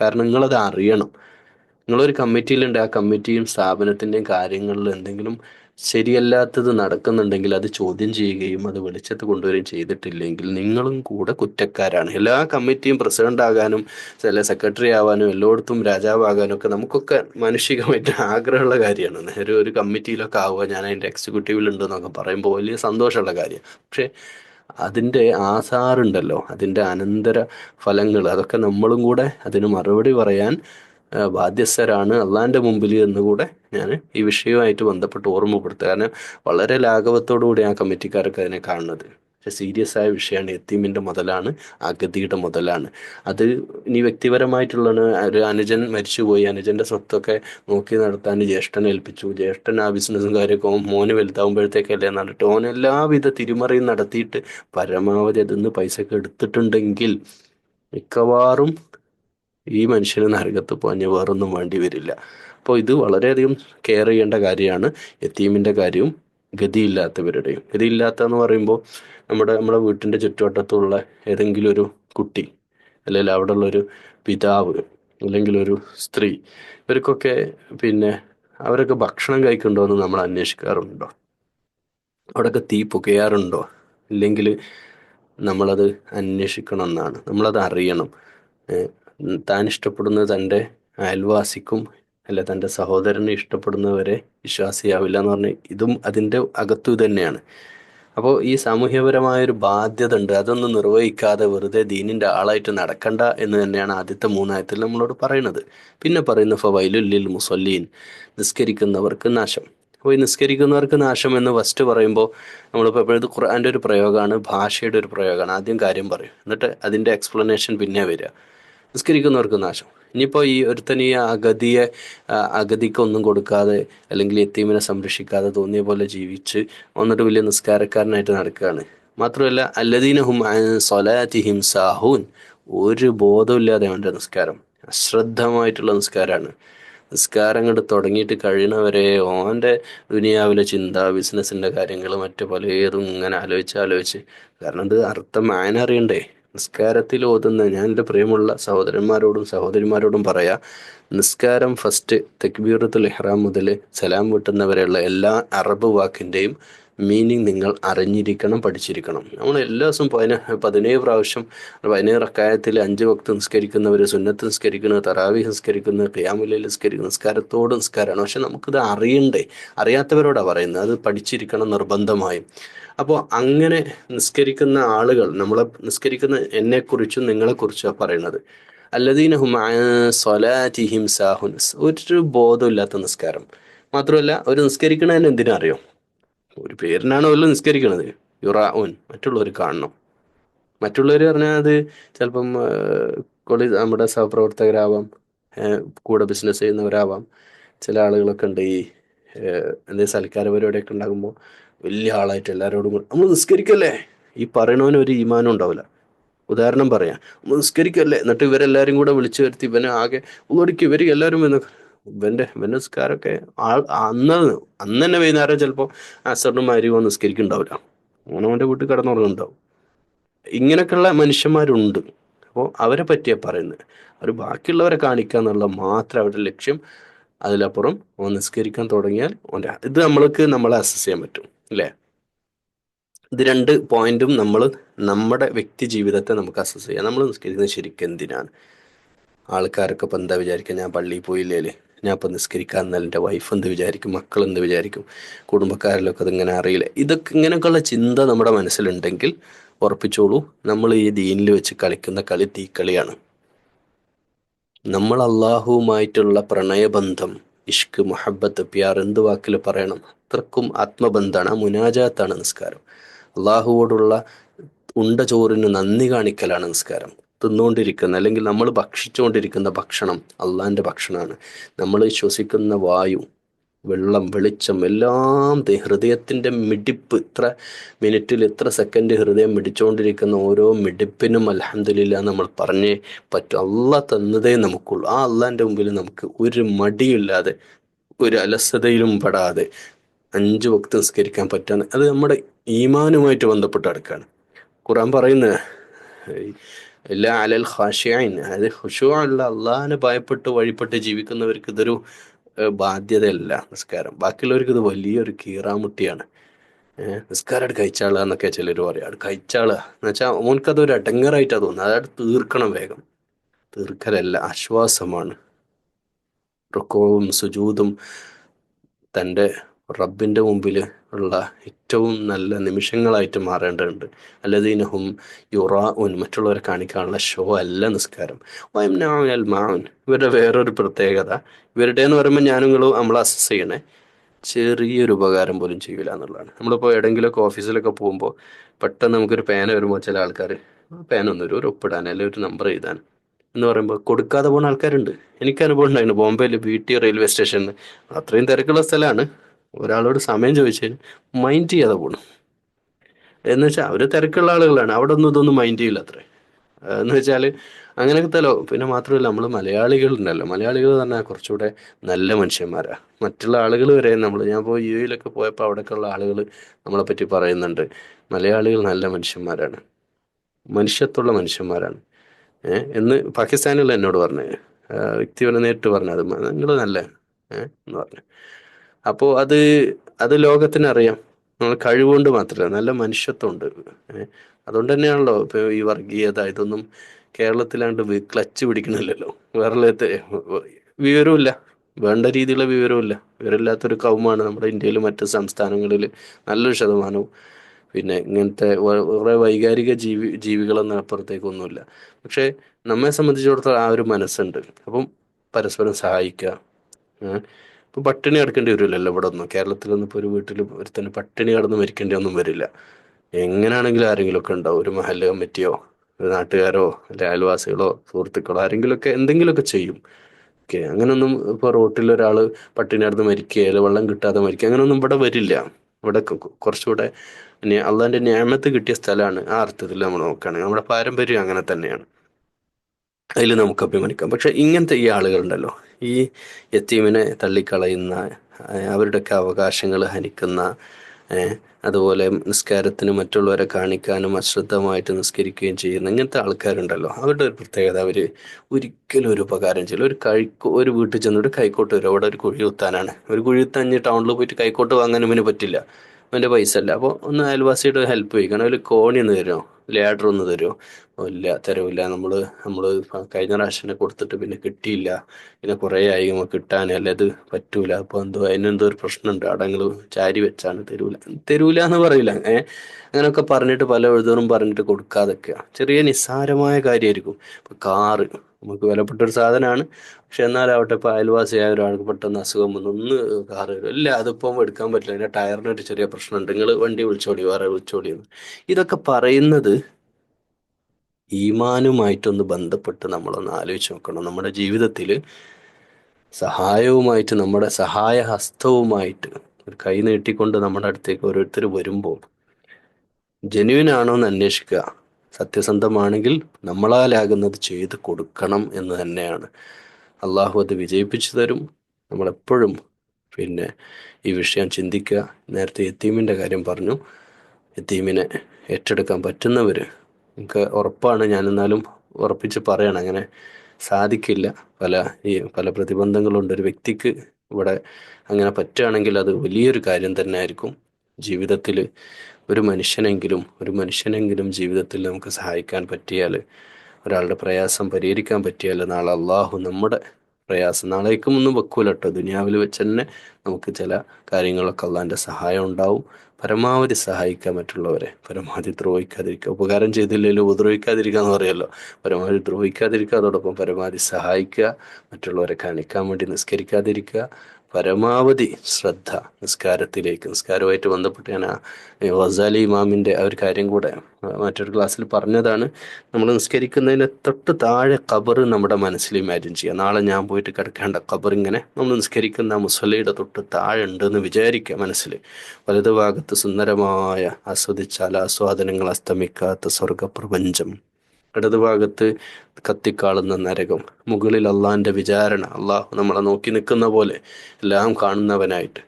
കാരണം നിങ്ങളത് അറിയണം. നിങ്ങളൊരു കമ്മിറ്റിയിലുണ്ട് ആ കമ്മിറ്റിയും സ്ഥാപനത്തിന്റെയും കാര്യങ്ങളിൽ എന്തെങ്കിലും ശരിയല്ലാത്തത് നടക്കുന്നുണ്ടെങ്കിൽ അത് ചോദ്യം ചെയ്യുകയും അത് വെളിച്ചത്ത് കൊണ്ടുവരികയും ചെയ്തിട്ടില്ലെങ്കിൽ നിങ്ങളും കൂടെ കുറ്റക്കാരാണ്. എല്ലാ കമ്മിറ്റിയും പ്രസിഡന്റ് ആകാനും ചില സെക്രട്ടറി ആവാനും എല്ലായിടത്തും രാജാവാകാനും ഒക്കെ നമുക്കൊക്കെ മാനുഷികമായിട്ട് ആഗ്രഹമുള്ള കാര്യമാണ്. നേരെ ഒരു കമ്മിറ്റിയിലൊക്കെ ആവുക ഞാൻ അതിന്റെ എക്സിക്യൂട്ടീവിലുണ്ട് എന്നൊക്കെ പറയുമ്പോൾ വലിയ സന്തോഷമുള്ള കാര്യം പക്ഷേ അതിന്റെ ആസാറുണ്ടല്ലോ അതിന്റെ അനന്തര ഫലങ്ങൾ അതൊക്കെ നമ്മളും കൂടെ അതിന് മറുപടി പറയാൻ ബാധ്യസ്ഥരാണ് അള്ളാന്റെ മുമ്പിൽ എന്നുകൂടെ ഞാൻ ഈ വിഷയവുമായിട്ട് ബന്ധപ്പെട്ട് ഓർമ്മപ്പെടുത്തുക. കാരണം വളരെ ലാഘവത്തോടു കൂടി ആ കമ്മിറ്റിക്കാരൊക്കെ അതിനെ കാണുന്നത്. പക്ഷെ സീരിയസ് ആയ വിഷയമാണ്. എത്തീമിന്റെ മുതലാണ് അഗതിയുടെ മുതലാണ്. അത് ഇനി വ്യക്തിപരമായിട്ടുള്ള ഒരു അനുജൻ മരിച്ചുപോയി. അനുജന്റെ സ്വത്തൊക്കെ നോക്കി നടത്താൻ ജ്യേഷ്ഠനെ ഏൽപ്പിച്ചു. ജ്യേഷ്ഠൻ ആ ബിസിനസ്സും കാര്യമൊക്കെ മോന് വലുതാവുമ്പോഴത്തേക്കല്ലേ നടട്ട്. ഓൻ എല്ലാവിധ തിരിമറിയും നടത്തിയിട്ട് പരമാവധി അതിൽ നിന്ന് പൈസ ഒക്കെ എടുത്തിട്ടുണ്ടെങ്കിൽ മിക്കവാറും ഈ മനുഷ്യന് നരകത്ത് പോഞ്ഞ് വേറൊന്നും വേണ്ടി വരില്ല. അപ്പോൾ ഇത് വളരെയധികം കെയർ ചെയ്യേണ്ട കാര്യമാണ്. എത്തീമിന്റെ കാര്യവും ഗതിയില്ലാത്തവരുടെയും. ഗതിയില്ലാത്ത എന്ന് പറയുമ്പോൾ നമ്മുടെ നമ്മുടെ വീട്ടിന്റെ ചുറ്റുവട്ടത്തുള്ള ഏതെങ്കിലും ഒരു കുട്ടി അല്ലെങ്കിൽ അവിടെ ഉള്ളൊരു പിതാവ് അല്ലെങ്കിൽ ഒരു സ്ത്രീ ഇവർക്കൊക്കെ പിന്നെ അവരൊക്കെ ഭക്ഷണം കഴിക്കുന്നുണ്ടോ എന്ന് നമ്മൾ അന്വേഷിക്കാറുണ്ടോ? അവിടെയൊക്കെ തീ പുകയാറുണ്ടോ? ഇല്ലെങ്കിൽ നമ്മളത് അന്വേഷിക്കണം എന്നാണ് നമ്മളത് അറിയണം. താൻ ഇഷ്ടപ്പെടുന്ന തന്റെ അയൽവാസിക്കും അല്ല തന്റെ സഹോദരനെ ഇഷ്ടപ്പെടുന്നവരെ വിശ്വാസിയാവില്ല എന്ന് പറഞ്ഞ് ഇതും അതിന്റെ അകത്തു തന്നെയാണ്. അപ്പോൾ ഈ സാമൂഹ്യപരമായൊരു ബാധ്യത ഉണ്ട് അതൊന്നും നിർവഹിക്കാതെ വെറുതെ ദീനിന്റെ ആളായിട്ട് നടക്കണ്ട എന്ന് തന്നെയാണ് ആദ്യത്തെ മൂന്നായത്തിൽ നമ്മളോട് പറയുന്നത്. പിന്നെ പറയുന്ന ഫവൈലുല്ലിൽ മുസൊല്ലീൻ നിസ്കരിക്കുന്നവർക്ക് നാശം. അപ്പോൾ ഈ നിസ്കരിക്കുന്നവർക്ക് നാശം എന്ന് ഫസ്റ്റ് പറയുമ്പോൾ നമ്മളിപ്പോൾ എപ്പോഴും ഖുർആന്റെ ഒരു പ്രയോഗമാണ് ഭാഷയുടെ ഒരു പ്രയോഗമാണ്. ആദ്യം കാര്യം പറയും. എന്നിട്ട് അതിന്റെ എക്സ്പ്ലനേഷൻ പിന്നെ വരിക. നിസ്കരിക്കുന്നവർക്ക് നാശം. ഇനിയിപ്പോൾ ഈ ഒരുത്തൻ ഈ അഗതിയെ അഗതിക്കൊന്നും കൊടുക്കാതെ അല്ലെങ്കിൽ എത്തീമിനെ സംരക്ഷിക്കാതെ തോന്നിയ പോലെ ജീവിച്ച് വന്നിട്ട് വലിയ നിസ്കാരക്കാരനായിട്ട് നടക്കുകയാണ്. മാത്രമല്ല അല്ലദീനഹും സൊലാത്തിഹിം സാഹൂൻ. ഒരു ബോധമില്ലാതെ അവന്റെ നിസ്കാരം അശ്രദ്ധമായിട്ടുള്ള നിസ്കാരമാണ്. നിസ്കാരം കണ്ട് തുടങ്ങിയിട്ട് കഴിയണവരെ ഓന്റെ ദുനിയാവിലെ ചിന്ത ബിസിനസ്സിന്റെ കാര്യങ്ങൾ മറ്റു പലതും ഇങ്ങനെ ആലോചിച്ച് ആലോചിച്ച്. കാരണം ഇത് അർത്ഥം ആയന അറിയണ്ടേ നിസ്കാരത്തിൽ ഓതുന്ന ഞാൻ എന്റെ പ്രിയമുള്ള സഹോദരന്മാരോടും സഹോദരിമാരോടും പറയാം നിസ്കാരം ഫസ്റ്റ് തെക്ബീറത്തുൽ ഇഹ്റാം മുതൽ സലാം വിട്ടുന്നവരെയുള്ള എല്ലാ അറബ് വാക്കിന്റെയും മീനിങ് നിങ്ങൾ അറിഞ്ഞിരിക്കണം പഠിച്ചിരിക്കണം. നമ്മൾ എല്ലാ ദിവസവും പതിന പതിനേഴ് പ്രാവശ്യം പതിനേഴ് റക്കായത്തിൽ അഞ്ച് വക്ത് നിസ്കരിക്കുന്നവർ സുന്നത്ത് നിസ്കരിക്കുന്നത് തറാവി നിസ്കരിക്കുന്നത് ക്യാമുലയിൽ നിസ്കരിക്കുന്ന നിസ്കാരത്തോട് നിസ്കാരമാണ്. പക്ഷെ നമുക്കിത് അറിയണ്ടേ? അറിയാത്തവരോടാണ് പറയുന്നത്. അത് പഠിച്ചിരിക്കണം നിർബന്ധമായും. അപ്പോൾ അങ്ങനെ നിസ്കരിക്കുന്ന ആളുകൾ നമ്മളെ നിസ്കരിക്കുന്ന എന്നെക്കുറിച്ചും നിങ്ങളെക്കുറിച്ചാണ് പറയുന്നത്. അല്ലദീനഹും സ്വലാറ്റിഹിം സാഹുൻ. ഒരു ബോധമില്ലാത്ത നിസ്കാരം. മാത്രമല്ല ഒരു നിസ്കരിക്കണതിന് എന്തിനറിയോ ഒരു പേരിനാണ് അവർ നിസ്കരിക്കണത്. യുറാഉൻ മറ്റുള്ളവർ കാണണം. മറ്റുള്ളവർ പറഞ്ഞാൽ അത് ചിലപ്പം കൊളി നമ്മുടെ സഹപ്രവർത്തകരാവാം കൂടെ ബിസിനസ് ചെയ്യുന്നവരാവാം. ചില ആളുകളൊക്കെ ഉണ്ട് ഈ എന്തെങ്കിലും സൽക്കാര പരിപാടിയൊക്കെ ഉണ്ടാകുമ്പോൾ വലിയ ആളായിട്ട് എല്ലാവരോടും നമ്മൾ നിസ്കരിക്കല്ലേ? ഈ പറയണവന് ഒരു ഈമാനം ഉണ്ടാവില്ല. ഉദാഹരണം പറയാം. നമ്മൾ നിസ്കരിക്കല്ലേ? എന്നിട്ട് ഇവരെല്ലാവരും കൂടെ വിളിച്ചു വരുത്തി ഇവനെ ആകെ ഒന്നോടിക്ക് ഇവർ എല്ലാവരും ഇവന്റെ ഇവന്റെ നിസ്കാരമൊക്കെ ആൾ അന്ന് അന്ന് തന്നെ വൈകുന്നേരം ചിലപ്പോൾ അസറിനും മാരിയോ നിസ്കരിക്കുന്നുണ്ടാവില്ല അവന്റെ വീട്ടിൽ കിടന്നുറങ്ങുന്നുണ്ടാവും. ഇങ്ങനെയൊക്കെയുള്ള മനുഷ്യന്മാരുണ്ട്. അപ്പോൾ അവരെ പറ്റിയാ പറയുന്നത്. അവർ ബാക്കിയുള്ളവരെ കാണിക്കുക എന്നുള്ള മാത്രം അവരുടെ ലക്ഷ്യം. അതിലപ്പുറം ഓൻ നിസ്കരിക്കാൻ തുടങ്ങിയാൽ ഓന്റെ ഇത് നമ്മൾക്ക് നമ്മളെ അസസ് ചെയ്യാൻ പറ്റും. അല്ലേ? ഇത് രണ്ട് പോയിന്റും നമ്മൾ നമ്മുടെ വ്യക്തി ജീവിതത്തെ നമുക്ക് അസസ് ചെയ്യാം. നമ്മൾ നിസ്കരിക്കുന്നത് ശരിക്കും എന്തിനാണ്? ആൾക്കാരൊക്കെ ഇപ്പം എന്താ വിചാരിക്കുക? ഞാൻ പള്ളിയിൽ പോയില്ലേ ഞാൻ ഇപ്പം നിസ്കരിക്കാൻ എന്നാൽ എന്റെ വൈഫ് എന്ത് വിചാരിക്കും? മക്കൾ എന്ത് വിചാരിക്കും? കുടുംബക്കാരിലൊക്കെ അതിങ്ങനെ അറിയില്ല. ഇതൊക്കെ ഇങ്ങനെയൊക്കെയുള്ള ചിന്ത നമ്മുടെ മനസ്സിലുണ്ടെങ്കിൽ ഉറപ്പിച്ചോളൂ. നമ്മൾ ഈ ദീനിൽ വെച്ച് കളിക്കുന്ന കളി തീക്കളിയാണ്. നമ്മൾ അള്ളാഹുവുമായിട്ടുള്ള പ്രണയബന്ധം ഇഷ്ക് മുഹബത്ത് പ്യാർ എന്ത് വാക്കിൽ പറയണം? അത്രക്കും ആത്മബന്ധമാണ് ആ മുനാജാത്താണ് നിസ്കാരം. അള്ളാഹുവോടുള്ള ഉണ്ട ചോറിന് നന്ദി കാണിക്കലാണ് നിസ്കാരം. തിന്നുകൊണ്ടിരിക്കുന്ന അല്ലെങ്കിൽ നമ്മൾ ഭക്ഷിച്ചുകൊണ്ടിരിക്കുന്ന ഭക്ഷണം അള്ളാഹിന്റെ ഭക്ഷണമാണ്. നമ്മൾ ശ്വസിക്കുന്ന വായു വെള്ളം വെളിച്ചം എല്ലാം ഹൃദയത്തിന്റെ മിടിപ്പ് ഇത്ര മിനിറ്റിൽ ഇത്ര സെക്കൻഡ് ഹൃദയം മിടിച്ചുകൊണ്ടിരിക്കുന്ന ഓരോ മിടിപ്പിനും അലഹമില്ല നമ്മൾ പറഞ്ഞേ പറ്റും. അള്ളാ തന്നതേ നമുക്കുള്ളൂ. ആ അള്ളാഹിന്റെ മുമ്പിൽ നമുക്ക് ഒരു മടിയില്ലാതെ ഒരു അലസതയിലും പെടാതെ അഞ്ച് വക്ത് നിസ്കരിക്കാൻ പറ്റാന്ന്. അത് നമ്മുടെ ഈമാനുമായിട്ട് ബന്ധപ്പെട്ട് കിടക്കുകയാണ് ഖുറാൻ പറയുന്നത് എല്ലാ അലൽ ഖാഷിയായിൻ അതായത് ഹുഷു അല്ല അള്ളാഹിനെ ഭയപ്പെട്ട് വഴിപ്പെട്ട് ജീവിക്കുന്നവർക്ക് ഇതൊരു ബാധ്യതയല്ല നിസ്കാരം. ബാക്കിയുള്ളവർക്ക് ഇത് വലിയൊരു കീറാമുട്ടിയാണ്. നിസ്കാരം കഴിച്ചാളുക എന്നൊക്കെ ചിലർ പറയും. അവിടെ കഴിച്ചാളുക എന്ന് വെച്ചാൽ ഓൻക്കതൊരു അടങ്ങറായിട്ടാണ് തോന്നുന്നത്. അതായത് തീർക്കണം വേഗം. തീർക്കലല്ല ആശ്വാസമാണ്. റുക്കോവും സുജൂതും തന്റെ റബ്ബിന്റെ മുമ്പിൽ ഉള്ള ഏറ്റവും നല്ല നിമിഷങ്ങളായിട്ട് മാറേണ്ടതുണ്ട്. അല്ലതീനഹും യുറാ ഉൻ മറ്റുള്ളവരെ കാണിക്കാനുള്ള ഷോ അല്ല നിസ്കാരം. വയംനാൽ മാൻ. ഇവരുടെ വേറൊരു പ്രത്യേകത ഇവരുടെ എന്ന് പറയുമ്പോൾ ഞാനും നമ്മൾ അസസ് ചെയ്യണേ ചെറിയൊരു ഉപകാരം പോലും ചെയ്യില്ല എന്നുള്ളതാണ്. നമ്മളിപ്പോൾ എവിടെയെങ്കിലുമൊക്കെ ഓഫീസിലൊക്കെ പോകുമ്പോൾ പെട്ടെന്ന് നമുക്കൊരു പേന വരുമ്പോൾ ചില ആൾക്കാർ പേന ഒന്നും ഒരു ഒപ്പിടാൻ അല്ലെങ്കിൽ ഒരു നമ്പർ എഴുതാൻ. എന്ന് പറയുമ്പോൾ കൊടുക്കാതെ പോകുന്ന ആൾക്കാരുണ്ട്. എനിക്ക് അനുഭവം ഉണ്ടായിരുന്നു. ബോംബെയിൽ ബി ടി റെയിൽവേ സ്റ്റേഷനിൽ അത്രയും തിരക്കുള്ള സ്ഥലമാണ് ഒരാളോട് സമയം ചോദിച്ചാൽ മൈൻഡ് ചെയ്യാതെ പോകണം എന്ന് വെച്ചാൽ അവർ തിരക്കുള്ള ആളുകളാണ്. അവിടെ ഒന്നും ഇതൊന്നും മൈൻഡ് ചെയ്യില്ല അത്രേ എന്ന് വെച്ചാൽ അങ്ങനെയൊക്കെ തലോ. പിന്നെ മാത്രമല്ല നമ്മൾ മലയാളികൾ ഉണ്ടല്ലോ മലയാളികൾ പറഞ്ഞാൽ കുറച്ചുകൂടെ നല്ല മനുഷ്യന്മാരാണ് മറ്റുള്ള ആളുകൾ വരെ നമ്മൾ ഞാൻ ഇപ്പോൾ യു എയിലൊക്കെ പോയപ്പോൾ അവിടെയൊക്കെയുള്ള ആളുകൾ നമ്മളെ പറ്റി പറയുന്നുണ്ട്. മലയാളികൾ നല്ല മനുഷ്യന്മാരാണ്. മനുഷ്യത്വമുള്ള മനുഷ്യന്മാരാണ്. ഏഹ് എന്ന് പാകിസ്ഥാനിൽ എന്നോട് പറഞ്ഞു. വ്യക്തിപരം നേരിട്ട് പറഞ്ഞത് നിങ്ങൾ നല്ല ഏഹ് എന്ന് പറഞ്ഞു. അപ്പോൾ അത് അത് ലോകത്തിന് അറിയാം നമ്മൾ കഴിവുകൊണ്ട് മാത്രമല്ല നല്ല മനുഷ്യത്വമുണ്ട്. ഉണ്ട് അതുകൊണ്ട് തന്നെയാണല്ലോ ഇപ്പോൾ ഈ വർഗീയത ഇതൊന്നും കേരളത്തിലാണ്ട് ക്ലച്ച് പിടിക്കണില്ലല്ലോ. വേറെ വിവരമില്ല വേണ്ട രീതിയിലുള്ള വിവരമില്ല വിവരമില്ലാത്തൊരു കൗമാണ് നമ്മുടെ ഇന്ത്യയിൽ മറ്റ് സംസ്ഥാനങ്ങളിൽ നല്ലൊരു ശതമാനവും. പിന്നെ ഇങ്ങനത്തെ കുറേ വൈകാരിക ജീവി ജീവികളൊന്നും അപ്പുറത്തേക്കൊന്നുമില്ല. പക്ഷേ നമ്മെ സംബന്ധിച്ചിടത്തോളം ആ ഒരു മനസ്സുണ്ട്. അപ്പം പരസ്പരം സഹായിക്കുക. ഏഹ് ഇപ്പൊ പട്ടിണി കിടക്കേണ്ടി വരില്ലല്ലോ ഇവിടെ ഒന്നും കേരളത്തിലൊന്നും ഇപ്പോൾ ഒരു വീട്ടിൽ ഒരുത്തന് പട്ടിണി കിടന്ന് മരിക്കേണ്ടി ഒന്നും വരില്ല. എങ്ങനെയാണെങ്കിലും ആരെങ്കിലും ഒക്കെ ഉണ്ടാവും. ഒരു മഹല്ല കമ്മിറ്റിയോ ഒരു നാട്ടുകാരോ അല്ലെ അയൽവാസികളോ സുഹൃത്തുക്കളോ ആരെങ്കിലുമൊക്കെ എന്തെങ്കിലുമൊക്കെ ചെയ്യും. ഓക്കെ അങ്ങനൊന്നും ഇപ്പോൾ റോട്ടിൽ ഒരാൾ പട്ടിണി കിടന്ന് മരിക്കുക അല്ലെങ്കിൽ വെള്ളം കിട്ടാതെ മരിക്കുക അങ്ങനെയൊന്നും ഇവിടെ വരില്ല. ഇവിടെ കുറച്ചുകൂടെ അള്ളാഹിന്റെ ന്യായമത്ത് കിട്ടിയ സ്ഥലമാണ് ആ അർത്ഥത്തിൽ നമ്മൾ നോക്കുകയാണെങ്കിൽ നമ്മുടെ പാരമ്പര്യം അങ്ങനെ തന്നെയാണ്. അതിൽ നമുക്ക് അഭിമാനിക്കാം. പക്ഷെ ഇങ്ങനത്തെ ഈ ആളുകളുണ്ടല്ലോ ഈ യത്തീമിനെ തള്ളിക്കളയുന്ന അവരുടെയൊക്കെ അവകാശങ്ങൾ ഹനിക്കുന്ന അതുപോലെ നിസ്കാരത്തിന് മറ്റുള്ളവരെ കാണിക്കാനും അശ്രദ്ധമായിട്ട് നിസ്കരിക്കുകയും ചെയ്യുന്ന ഇങ്ങനത്തെ ആൾക്കാരുണ്ടല്ലോ. അവരുടെ ഒരു പ്രത്യേകത അവർ ഒരിക്കലും ഒരു ഉപകാരം ചെയ്യില്ല. ഒരു കഴിക്കോ ഒരു വീട്ടിൽ ചെന്നിട്ട് കൈക്കോട്ട് വരും. അവിടെ ഒരു കുഴി കുത്താനാണ്. ഒരു കുഴി കുത്താൻ ടൗണിൽ പോയിട്ട് കൈക്കോട്ട് വാങ്ങാനും ഇവന് പറ്റില്ല. അവന്റെ പൈസ അല്ല അപ്പോൾ ഒന്ന് അയൽവാസിയുടെ ഹെൽപ്പ് ചോദിക്കണം ഒരു കോണി ഒന്ന് തരുമോ ലേഡർ ഒന്ന് തരുമോ ഇല്ല തരവില്ല നമ്മൾ നമ്മൾ കഴിഞ്ഞ പ്രാവശ്യം കൊടുത്തിട്ട് പിന്നെ കിട്ടിയില്ല. പിന്നെ കുറേ ആയി നമുക്ക് കിട്ടാൻ അല്ല ഇത് പറ്റൂല. അപ്പോൾ എന്തോ അതിനെന്തോ ഒരു പ്രശ്നമുണ്ട്. അടങ്ങൾ ചാരി വെച്ചാണ് തരൂല. തരൂല എന്ന് പറയില്ല ഏ അങ്ങനെയൊക്കെ പറഞ്ഞിട്ട് പല എഴുതോറും പറഞ്ഞിട്ട് കൊടുക്കാതൊക്കെയാണ് ചെറിയ നിസ്സാരമായ കാര്യമായിരിക്കും ഇപ്പം കാറ് നമുക്ക് വിലപ്പെട്ട ഒരു സാധനമാണ്. പക്ഷെ എന്നാലാവട്ടെ ഇപ്പൊ അയൽവാസിയായ ഒരാൾക്ക് പെട്ടെന്ന് അസുഖം വന്നു ഒന്ന് കാറ് ഇല്ല അതിപ്പം എടുക്കാൻ പറ്റില്ല. അതിന്റെ ടയറിന് ഒരു ചെറിയ പ്രശ്നമുണ്ട്. നിങ്ങൾ വണ്ടി വിളിച്ചോടി വേറെ വിളിച്ചോടി ഇതൊക്കെ പറയുന്നത് ഈമാനുമായിട്ടൊന്ന് ബന്ധപ്പെട്ട് നമ്മളൊന്ന് ആലോചിച്ച് നോക്കണം. നമ്മുടെ ജീവിതത്തിൽ സഹായവുമായിട്ട് നമ്മുടെ സഹായ ഹസ്തവുമായിട്ട് ഒരു കൈ നീട്ടിക്കൊണ്ട് നമ്മുടെ അടുത്തേക്ക് ഓരോരുത്തർ വരുമ്പോൾ ജെന്യുവൻ ആണോ എന്ന് അന്വേഷിക്കുക. സത്യസന്ധമാണെങ്കിൽ നമ്മളാലാകുന്നത് ചെയ്ത് കൊടുക്കണം എന്ന് തന്നെയാണ്. അള്ളാഹു അത് വിജയിപ്പിച്ചു തരും. നമ്മളെപ്പോഴും പിന്നെ ഈ വിഷയം ചിന്തിക്കുക. നേരത്തെ എത്തീമിന്റെ കാര്യം പറഞ്ഞു. എത്തീമിനെ ഏറ്റെടുക്കാൻ പറ്റുന്നവർ നിങ്ങൾക്ക് ഉറപ്പാണ്. ഞാൻ എന്നാലും ഉറപ്പിച്ച് പറയണം. അങ്ങനെ സാധിക്കില്ല. പല ഈ പല പ്രതിബന്ധങ്ങളുണ്ട്. ഒരു വ്യക്തിക്ക് ഇവിടെ അങ്ങനെ പറ്റുകയാണെങ്കിൽ അത് വലിയൊരു കാര്യം തന്നെ ആയിരിക്കും. ജീവിതത്തിൽ ഒരു മനുഷ്യനെങ്കിലും ഒരു മനുഷ്യനെങ്കിലും ജീവിതത്തിൽ നമുക്ക് സഹായിക്കാൻ പറ്റിയാൽ ഒരാളുടെ പ്രയാസം പരിഹരിക്കാൻ പറ്റിയാൽ നാളെ അള്ളാഹു നമ്മുടെ പ്രയാസം നാളേക്കും ഒന്നും വെക്കൂല കേട്ടോ ദുനിയാവിൽ വെച്ച് തന്നെ നമുക്ക് ചില കാര്യങ്ങളൊക്കെ അള്ളാന്റെ സഹായം ഉണ്ടാവും. പരമാവധി സഹായിക്കാൻ മറ്റുള്ളവരെ പരമാവധി ദ്രോഹിക്കാതിരിക്കുക. ഉപകാരം ചെയ്തില്ലെങ്കിലും ഉപദ്രവിക്കാതിരിക്കുക എന്ന് പറയുമല്ലോ. പരമാവധി ദ്രോഹിക്കാതിരിക്കുക അതോടൊപ്പം പരമാവധി സഹായിക്കുക മറ്റുള്ളവരെ കാണിക്കാൻ വേണ്ടി നിസ്കരിക്കാതിരിക്കുക പരമാവധി ശ്രദ്ധ നിസ്കാരത്തിലേക്ക്. നിസ്കാരവുമായിട്ട് ബന്ധപ്പെട്ട് ഞാൻ വസാലി ഇമാമിന്റെ ആ ഒരു കാര്യം കൂടെ മറ്റൊരു ക്ലാസ്സിൽ പറഞ്ഞതാണ്. നമ്മൾ നിസ്കരിക്കുന്നതിന് തൊട്ട് താഴെ ഖബർ നമ്മുടെ മനസ്സിൽ ഇമാജിൻ ചെയ്യുക. നാളെ ഞാൻ പോയിട്ട് കിടക്കേണ്ട ഖബർ ഇങ്ങനെ നമ്മൾ നിസ്കരിക്കുന്ന മുസലയുടെ തൊട്ട് താഴെ ഉണ്ടെന്ന് വിചാരിക്കുക മനസ്സിൽ. വലതുഭാഗത്ത് സുന്ദരമായ ആസ്വദിച്ചാൽ ആസ്വാദനങ്ങൾ അസ്തമിക്കാത്ത സ്വർഗപ്രപഞ്ചം ഇടതുഭാഗത്ത് കത്തിക്കാളുന്ന നരകം മുകളിൽ അള്ളാഹിന്റെ വിചാരണ അള്ളാഹു നമ്മളെ നോക്കി നിൽക്കുന്ന പോലെ എല്ലാം കാണുന്നവനായിട്ട്.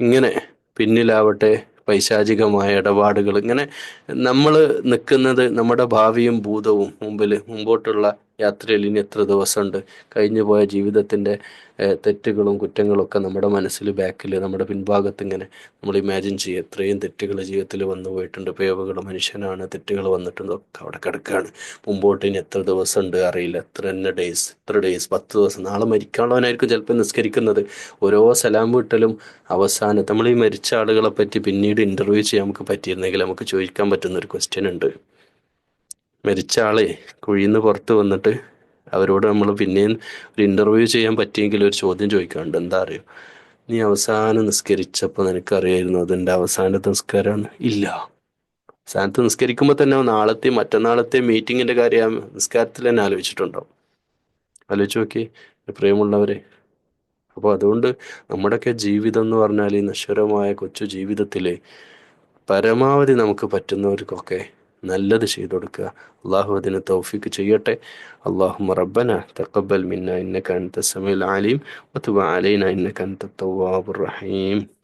ഇങ്ങനെ പിന്നിലാവട്ടെ പൈശാചികമായ ഇടപാടുകൾ. ഇങ്ങനെ നമ്മൾ നിൽക്കുന്നത് നമ്മുടെ ഭാവിയും ഭൂതവും മുമ്പിൽ മുമ്പോട്ടുള്ള യാത്രയിൽ ഇനി എത്ര ദിവസമുണ്ട്? കഴിഞ്ഞു പോയ ജീവിതത്തിന്റെ തെറ്റുകളും കുറ്റങ്ങളും ഒക്കെ നമ്മുടെ മനസ്സിൽ ബാക്കിൽ നമ്മുടെ പിൻഭാഗത്ത് ഇങ്ങനെ നമ്മൾ ഇമാജിൻ ചെയ്യുക. എത്രയും തെറ്റുകൾ ജീവിതത്തിൽ വന്നു പോയിട്ടുണ്ട്. പേവകൾ മനുഷ്യനാണ് തെറ്റുകൾ വന്നിട്ടുണ്ട്. ഒക്കെ അവിടെ കിടക്കുകയാണ് മുമ്പോട്ട് ഇനി എത്ര ദിവസം ഉണ്ട് അറിയില്ല. എത്ര തന്നെ ഡേയ്സ് എത്ര ഡേയ്സ് പത്ത് ദിവസം. നാളെ മരിക്കാനുള്ളവനായിരിക്കും ചിലപ്പോൾ നിസ്കരിക്കുന്നത്. ഓരോ സലാം വീട്ടലും അവസാനം. നമ്മൾ ഈ മരിച്ച ആളുകളെ പറ്റി പിന്നീട് ഇന്റർവ്യൂ ചെയ്യാൻ നമുക്ക് പറ്റിയിരുന്നെങ്കിൽ നമുക്ക് ചോദിക്കാൻ പറ്റുന്ന ഒരു ക്വസ്റ്റ്യൻ ഉണ്ട്. മരിച്ച ആളെ കുഴിയിൽ നിന്ന് പുറത്ത് വന്നിട്ട് അവരോട് നമ്മൾ പിന്നെയും ഒരു ഇന്റർവ്യൂ ചെയ്യാൻ പറ്റിയെങ്കിൽ ഒരു ചോദ്യം ചോദിക്കാറുണ്ട് എന്താ അറിയോ? നീ അവസാനം നിസ്കരിച്ചപ്പോൾ നിനക്കറിയായിരുന്നു അതിന്റെ അവസാനത്തെ നിസ്കാരമാണ്? ഇല്ല. അവസാനത്ത് നിസ്കരിക്കുമ്പോൾ തന്നെ നാളത്തെ മറ്റന്നാളത്തെ മീറ്റിങ്ങിന്റെ കാര്യം നിസ്കാരത്തിൽ തന്നെ ആലോചിച്ചിട്ടുണ്ടാവും. ആലോചിച്ച് നോക്കി പ്രിയമുള്ളവരെ. അപ്പോൾ അതുകൊണ്ട് നമ്മുടെയൊക്കെ ജീവിതം എന്ന് പറഞ്ഞാൽ ഈ നശ്വരമായ കൊച്ചു ജീവിതത്തിൽ പരമാവധി നമുക്ക് പറ്റുന്നവർക്കൊക്കെ നല്ലത് ചെയ്തു കൊടുക്കുക അള്ളാഹു അതിന് തൗഫീക്ക് ചെയ്യട്ടെ. അള്ളാഹു റബ്ബന തക്കബൽ മിന്ന ഇന്നക അൻത സമീഉൽ അലീം അഥവാ അലൈന ഇന്നക അൻത തവ്വാബുർ റഹീം.